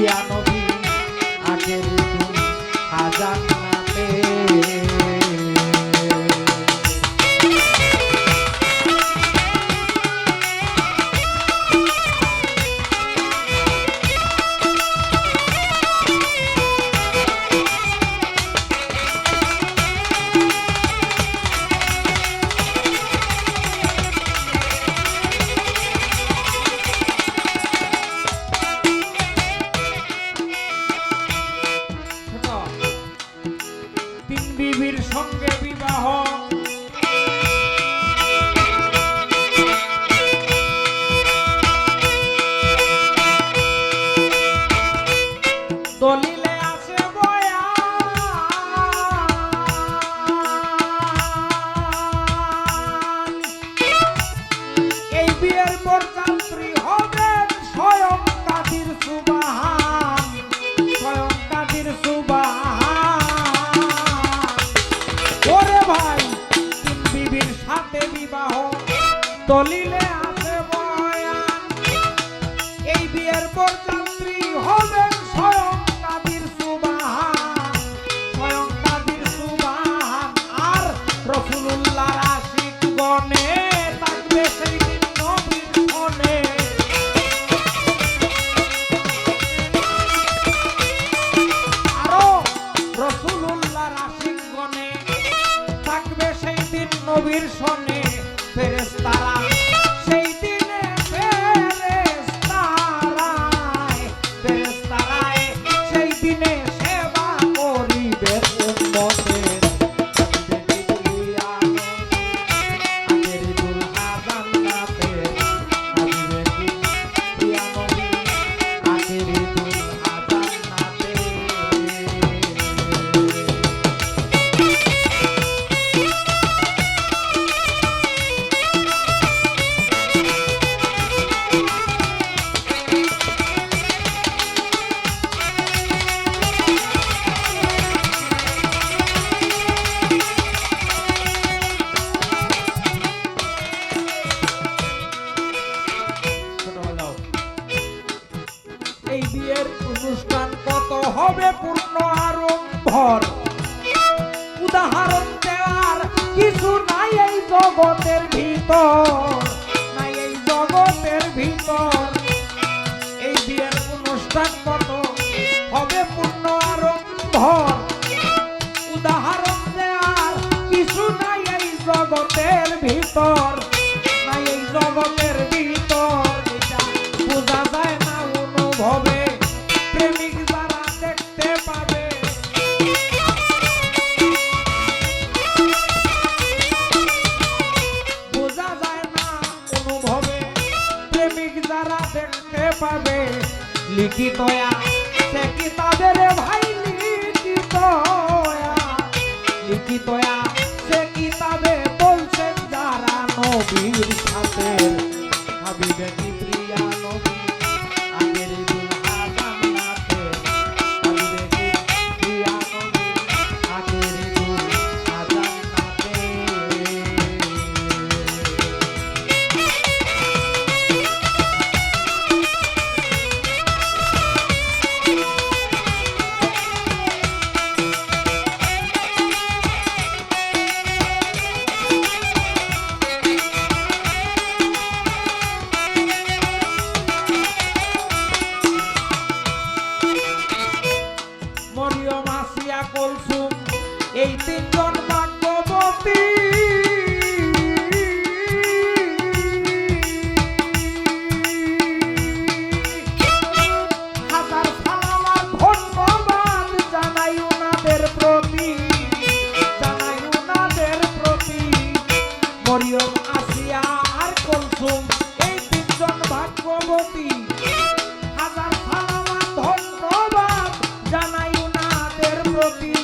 দিয়া নবী আগের হাজার দলিলে আছে বয়ান। এই বিয়ের পর যাত্রী স্বয়ং পূর্ণ আড়ম্বর। উদাহরণ দেওয়ার কিছু নাই এই জগতের ভিতর। নাই এই জগতের ভিতর। এই বিয়ের অনুষ্ঠান কত? হবে পূর্ণ আড়ম্বর। উদাহরণ দেওয়ার কিছু নাই এই জগতের ভিতর। নাই এই জগতের লিখিত সে ভাই সে কিতাবে বলছেন যারা নবীর সাথে হাবিবে কি গোপী